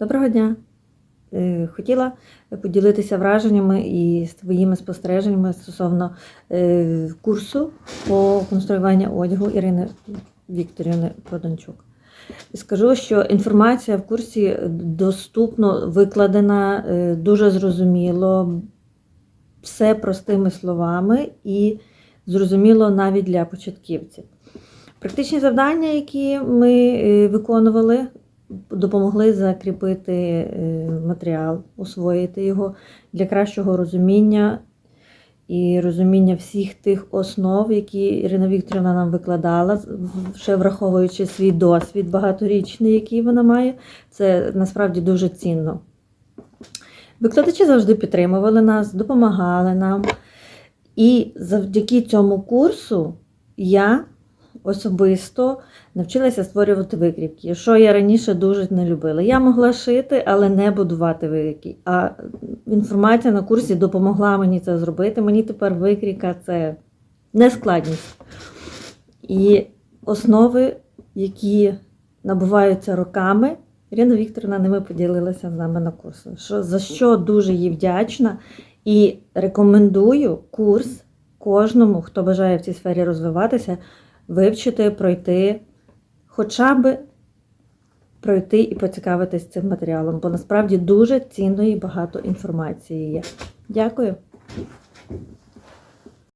Доброго дня! Е, Хотіла поділитися враженнями і своїми спостереженнями стосовно е, курсу по конструюванню одягу Ірини Вікторівни Проданчук. Скажу, що інформація в курсі доступно викладена, е, дуже зрозуміло, все простими словами і зрозуміло навіть для початківців. Практичні завдання, які ми виконували, допомогли закріпити е, матеріал, освоїти його для кращого розуміння і розуміння всіх тих основ, які Ірина Вікторівна нам викладала, ще враховуючи свій досвід багаторічний, який вона має. Це насправді дуже цінно. Викладачі завжди підтримували нас, допомагали нам. І завдяки цьому курсу я особисто навчилася створювати викрівки, що я раніше дуже не любила. Я могла шити, але не будувати викрівки. А інформація на курсі допомогла мені це зробити. Мені тепер викрійка це не складність. І основи, які набуваються роками, Ірина Вікторівна ними поділилася з нами на курсі. Що, за що дуже їй вдячна. І рекомендую курс кожному, хто бажає в цій сфері розвиватися, вивчити, пройти, хоча б пройти і поцікавитись цим матеріалом, бо насправді дуже цінної багато інформації є. Дякую.